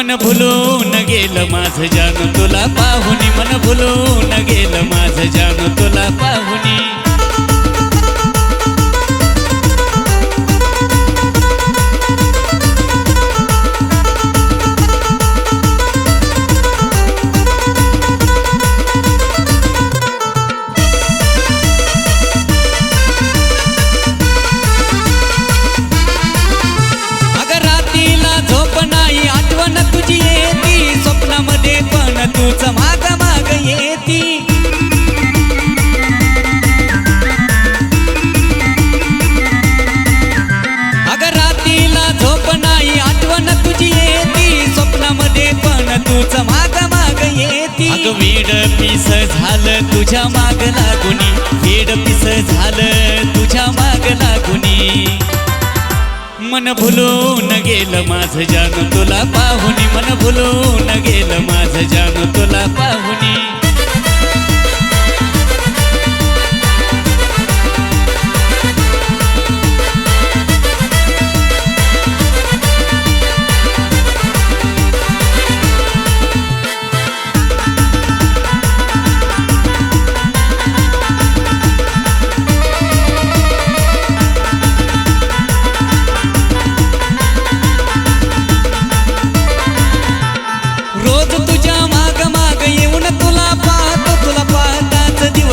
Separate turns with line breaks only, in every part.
मन भुलून गेलं माझं जानू. तुला पाहुनी मन भुलून गेलं माझं जानू. तुला पाहुनी मला कुणी मन भुलून गेलं माझं जानू तुला पाहुणी मन भुलून गेलं माझं जानू तुला पाहुणी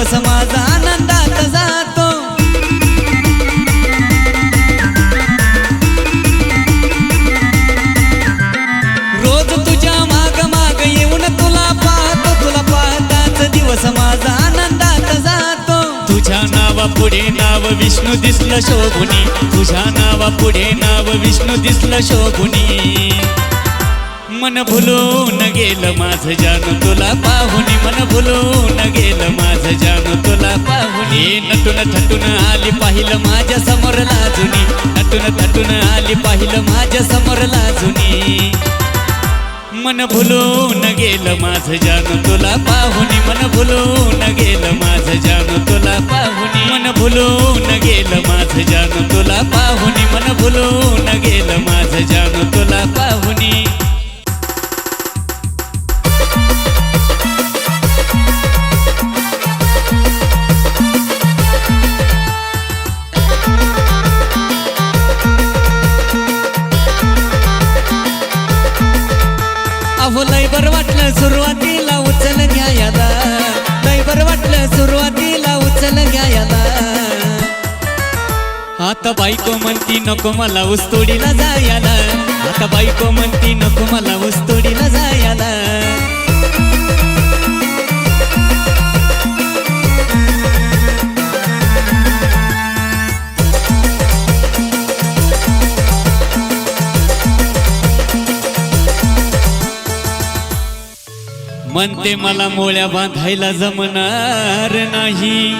दिवस माझा आनंदात जातो. रोज तुझ्या माग माग येऊन तुला पाहतो तुला पाहताच दिवस माझा आनंदात जातो. तुझ्या नावा पुढे नाव विष्णू दिसलं शोभुनी. तुझ्या नावा पुढे नाव विष्णू दिसलं शोभुनी. मन भुलून गेलं माझं जानू. तुला पाहुनी मन भुलून गेलं माझं जानू. तुला पाहुनी नटून थटून आली पाहिलं माझ्यासमोर लाजुनी. नटून थटून आली पाहिलं माझ्यासमोर लाजुनी. मन भुलून गेलं माझं जानू. तुला पाहुनी मन भुलून गेलं माझं जानू. तुला पाहुनी मन भुलून गेलं माझं जानू. तुला पाहुनी मन भुलून गेलं माझं जानू. तुला पाहुनी अहो लय बर वाटलं सुरुवातीला उचल घ्यायला लय बर वाटलं सुरुवातीला उचल घ्यायला आता बायको म्हणती नको मला उस्तोडीला जायला. आता बायको म्हणती नको मला उस्तोडीला जायला. म्हणते मला मोळ्या बांधायला जमणार नाही.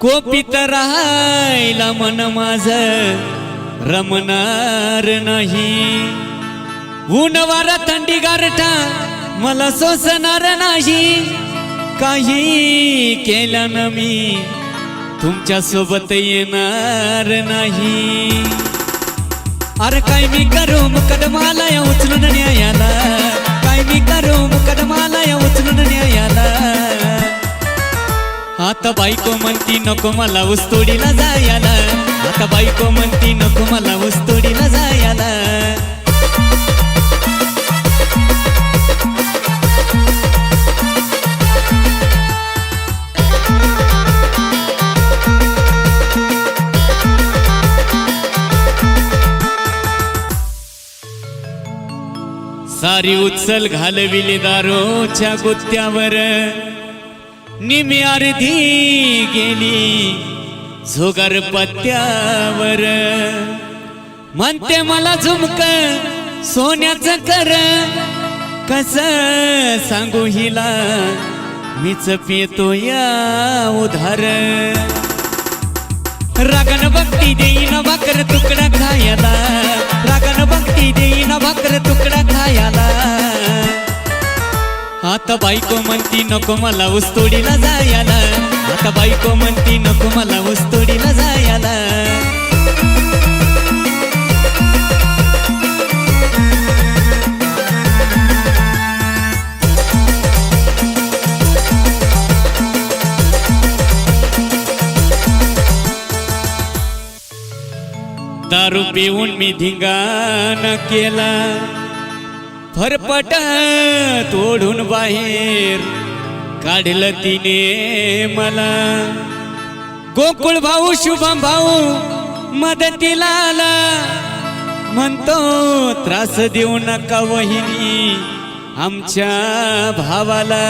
कोपित राहायला मन माझ रमणार नाही. ऊन वारा थंडी गारठा मला सोसणार नाही. काही केल्यानं मी तुमच्यासोबत येणार नाही. अरे काय मी करू? मुकदमाला या उचलून न्यायाला. मी करू मुकदमाला उचलून न्यायाला. आता बायको म्हणती नको मला उस्तोडीला जायला. आता बायको म्हणती नको मला उस्तोडीला जायला. सारी उचल घालविली दारोच्या गुत्त्यावर निमी अर्धी गेली झोगर पत्त्यावर. म्हणते मला झुमक सोन्याचं कर. कस सांगू हिला? मीच पितो या उधार. रागन भक्ती देईन भाकर तुकडा खायला. रागन भक्ती देईन भाकर तुकडा खायला. आता बायको म्हणती नको मला उस्तोडीला जायला. आता बायको म्हणती नको मला उस्तोडीला जायला. दारू पिऊन मी धिंगाण केला. फरपट तोडून बाहेर काढलं तिने मला. गोकुळ भाऊ शुभम भाऊ मदतीला आला म्हणतो त्रास देऊ नका वहिनी आमच्या भावाला.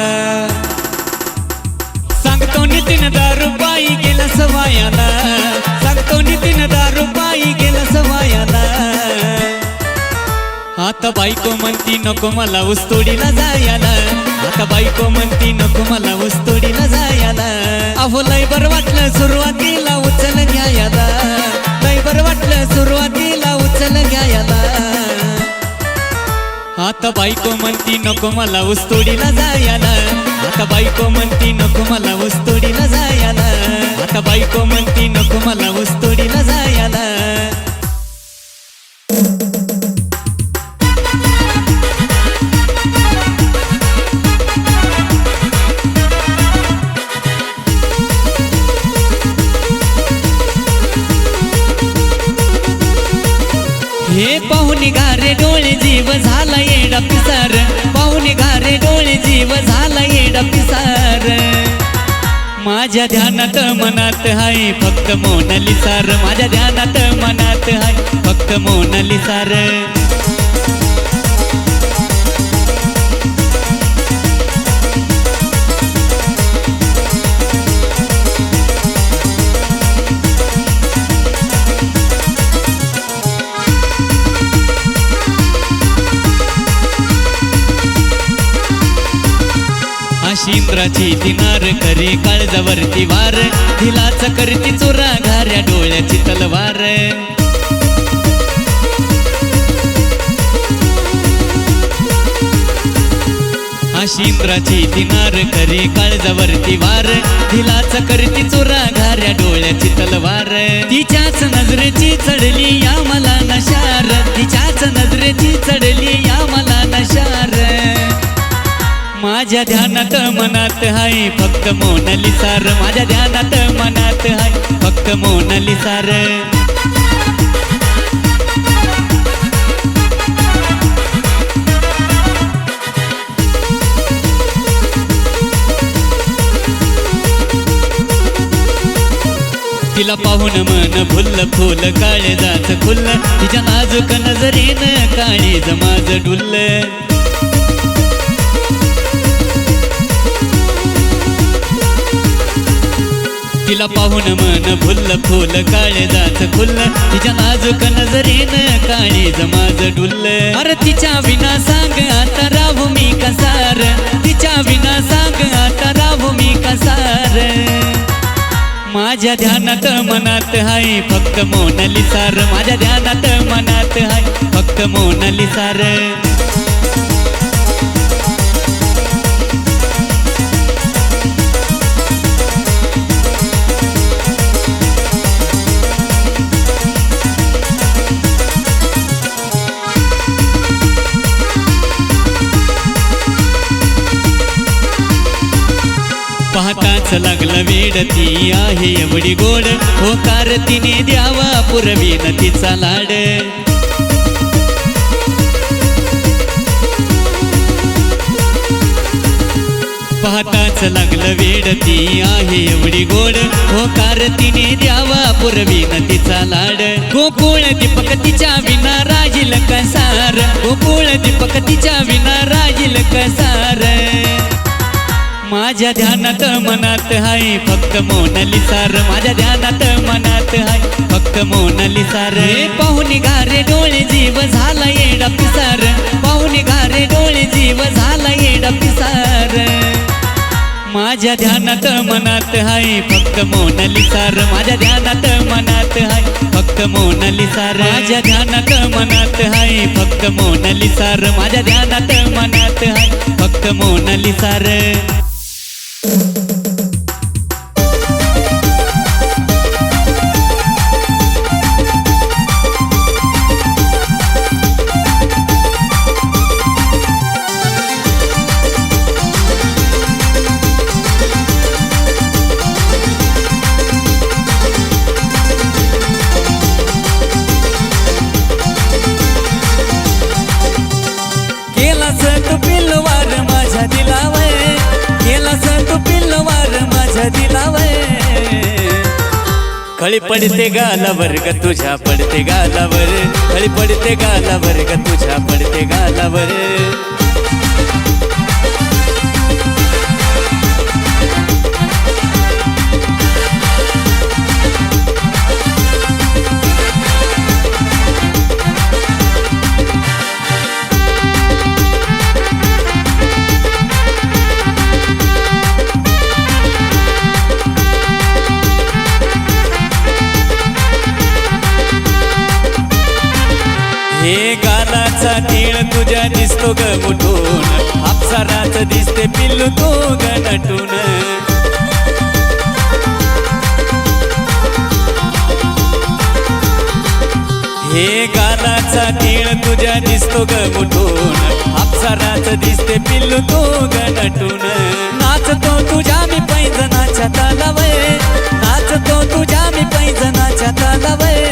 सांगतो नितीन दारू बाई गेला सवायाला. सांगतो दारू पायी गेला सवायाला. आता बायको म्हणती नको मला उस्तोडीला जायला. आता बायको म्हणती नको मला उस्तोडीला जायला. अहो लय बर वाटलं सुरुवातीला उचल घ्यायला लय बर वाटलं सुरुवातीला उचल घ्यायला आता बायको म्हणती नको मला उस्तोडीला जायला. आता बायको म्हणती नको मला उस्तोडीला जायला. आता बायको म्हणती नको मला उस्तोडीला जायला. पाहुणे डोळे जीव झाला येडा पिसार. पाहुणे घारे डोळे जीव झाला येडा पिसार. माझ्या ध्यानात मनात हाय फक्त मोनाली सार माझ्या ध्यानात मनात हाय फक्त मोनाली सार अशी इंद्राची दिनार करी काळजावरती वार. दिलाच करती चोरा घाऱ्या डोळ्याची तलवार. अशी इंद्राची दिनार करी काळजावरती वार. दिलाच करती चोरा घाऱ्या डोळ्याची तलवार. तिच्याच नजरेची चढली या मला नशार. तिच्याच नजरेची चढली या मला नशार. माझ्या ध्यानात मनात हाय फक्त मोनाली सार माझ्या ध्यानात मनात हाय फक्त मोनाली सार तिला पाहून मन भुल्ल फुल काळे जात फुल्ल तिच्या नाजूक नजरेनं काळीज जमाज डुल्ल. तिला पाहून मन भुल्ल फुल काळजाच फुल्ल तिच्या नाजूक नजरेन काळीज जमाज डुल्ल. अरे तिच्या विना सांग आता राहू मी कसार. तिच्या विना सांग आता राहू मी कसार. माझ्या ध्यानात मनात हाय फक्त मोनाली सार माझ्या ध्यानात मनात हाय फक्त मोनाली सार पाहताच लागलं वेड ती आहे एवढी गोड. होकार तिने द्यावा पुरवीन तिचा लाड. पाहताच लागलं वेड ती आहे एवढी गोड. होकार तिने द्यावा पुरवीन तिचा लाड. गोकुळ दीपक तिच्या विना राजील कसार. गोकुळ दीपक तिच्या विना राजील कसार. माझ्या ध्यानात मनात हाय फक्त मोनाली सार माझ्या ध्यानात मनात हाय फक्त मोनाली सार पाहुणे गारे डोळे जीव झाला येडा पिसार. पाहुणे गारे डोळे जीव झाला येडा पिसार. माझ्या ध्यानात मनात हाय फक्त मोनाली सार माझ्या ध्यानात मनात हाय फक्त मोनाली सार माझ्या ध्यानात मनात हाय फक्त मोनाली सार माझ्या ध्यानात मनात हाय फक्त मोनाली सार Thank you. खळी पडते गालावर ग तुझ्या पडते गालावर. खळी पडते गालावर ग तुझ्या पडते गालावर. तीळ दिसतो ग उठून अप्सराच दिसते पिल्लू तो ग नटून. हे गालाचा तीळ तुझ्या दिसतो ग उठून अप्सराच दिसते पिल्लू तो ग नटून. नाचतो तुझ्या मी पैजनाच्या तालावय नाचतो तुझ्या मी पैजनाच्या तालावय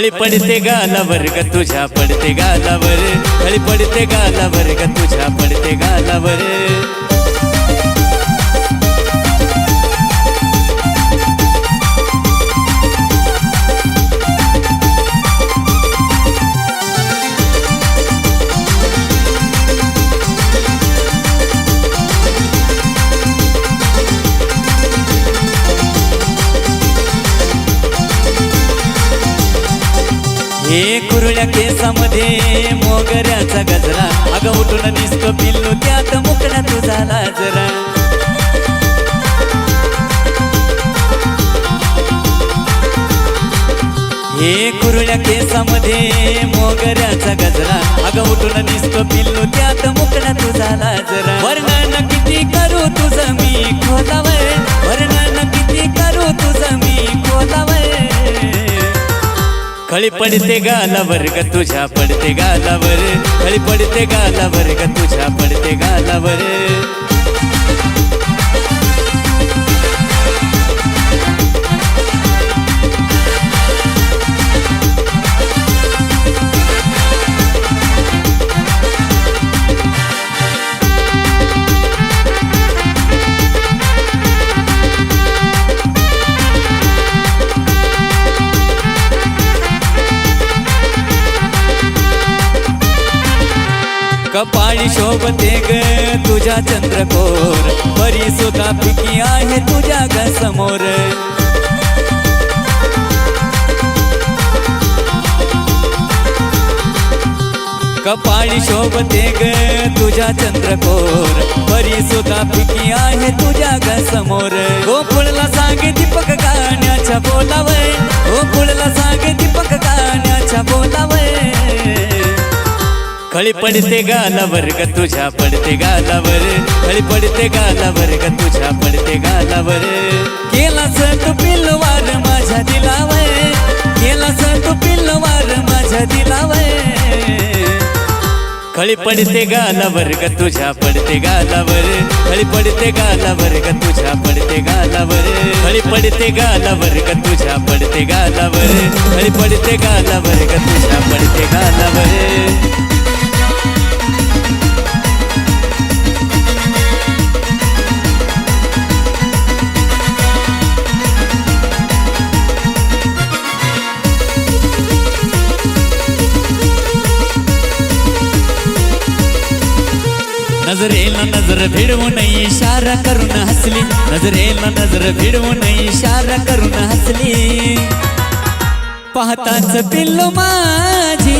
खळी पडते गालावर ग तुझ्या पडते गालावर. खळी पडते गालावर ग तुझ्या पडते गालावर. कुरळ्या केसामध्ये मोगऱ्याचा गजरा. अग उठून दिसतो पिल्लू त्यात मुकण्या तुझा लाजरा. हे कुरळ्या केसामध्ये मोगऱ्याचा गजरा. अग उठून दिसतो पिल्लू त्यात मुकण्या तुझा लाजरा. वर्णन किती करू तुझं मी खोलावय वर्णन खळी पडते गालावर ग तुझ्या पडते गालावर. खळी पडते गालावर ग तुझ्या पडते गालावर. कपाळी शोभते ग तुझ्या चंद्रकोर बरी सुद्धा पिकी आहे तुझ्या ग समोर। कपाळी शोभते ग तुझ्या चंद्रकोर बरी सुद्धा पिकी आहे तुझ्या ग समोर गोकुळला सांगे दीपक गाण्याच्या बोलावय गोकुळला सांगे दीपक गाण्याच्या बोलावय खळी पडते गालावर ग तुझ्या पडते गालावर. खळी पडते गालावर ग तुझ्या पडते गालावर. केला तू पिल्लवार माझ्या दिलावय केला तू पिल्लवार माझ्या दिलावय खळी पडते गालावर ग तुझ्या पडते गालावर. खळी पडते गालावर ग तुझ्या पडते गालावर. खळी पडते गालावर ग तुझ्या पडते गालावर. खळी पडते गालावर ग तुझ्या पडते गालावर. नजरेला नजर भिडवून इशारा करून हसली. नजरेला नजर भिडवून इशारा करून हसली. पाहताच पिल्लो माझी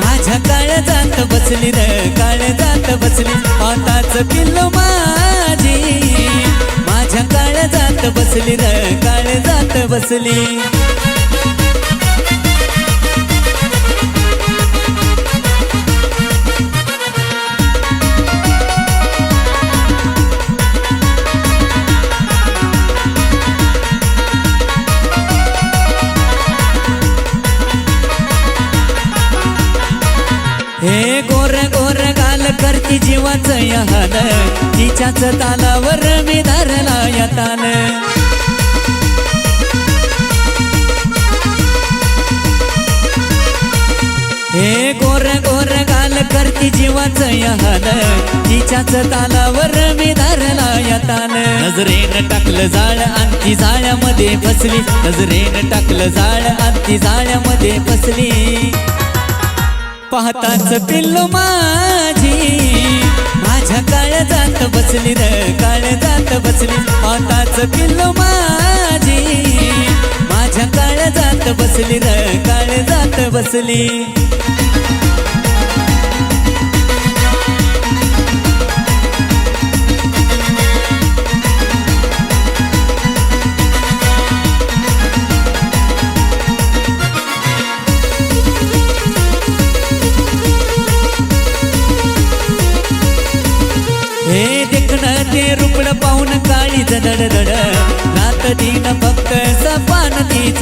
माझ्या काळ जात बसली र काळ जात बसली. पाहताच पिल्लो माझी माझ्या काळ जात बसली र काळ जात बसली. करती जीवाचं यहान तिच्याच तालावर मी धरला या तान हे गोर गोर गाल करती जीवाचं यहान तिच्याच तालावर मी धरला या तान नजरेनं टाकलं जाळ आणखी जाळ्यामध्ये फसली. नजरेनं टाकलं जाळ आणखी जाळ्यामध्ये फसली. पाहताच पिल्लू माझी माझ्या काळ्या जात बसली र काळ्या जात बसली आताच पिल्लो माझी. माझ्या काळ्या जात बसली र काळ्या जात बसली.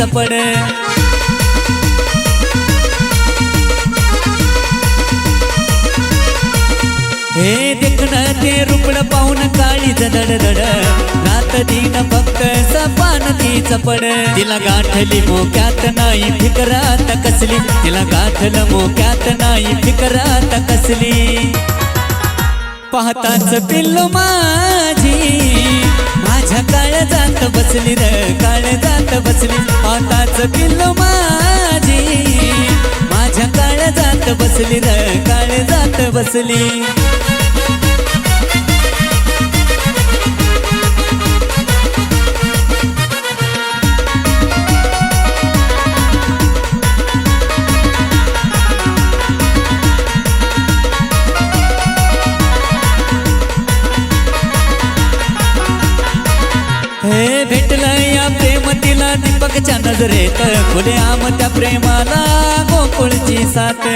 पड हे देखणं ते रुपड पाहून काळी जडड दड रात दिन फक्त सपान तीच पड तिला गाठली मोक्यात नाही फिकरात कसली. तिला गाठल मोक्यात नाही फिकरात कसली. पाहताच पिल्लू माझी. माझ्या काळ्या जात बसली र काळ्या जात बसली. आताच किल्लो माझी. माझ्या काळ्या जात बसली र काळ्या जात बसली. मागच्या नजरेत खुले आम त्या प्रेमाला गोकुळची साथ.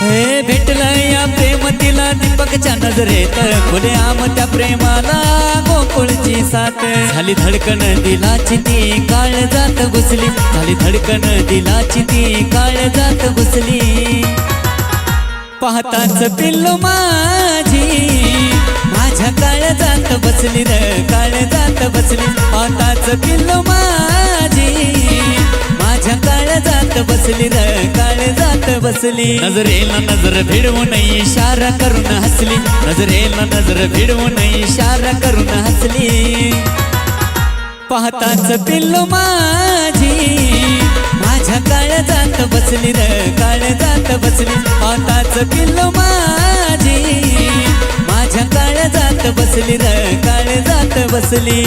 हे भेटलं या प्रेम तिला दीपकच्या नजरेत खुले आम त्या प्रेमाला गोकुळची साथ. झाली धडकन दिलाची ती काळ जात घुसली. झाली धडकन दिलाची ती काळ जात घुसली. पाहताच पिल्लू माझी. माझ्या काळ जात बसली र काळ जात बसली. पाहताच पिल्लू माझी. माझ्या काळ जात बसली र काळ जात बसली. नजरेला नजर भिडवून इशारा करून हसली. नजरेला नजर भिडवून इशारा करून हसली. पाहताच पिल्लू माझी. माझ्या काळ जात बसली र काळ जात बसली. पाहताच पिल्लू माझी. काळ जात बसली र काळ जात बसली.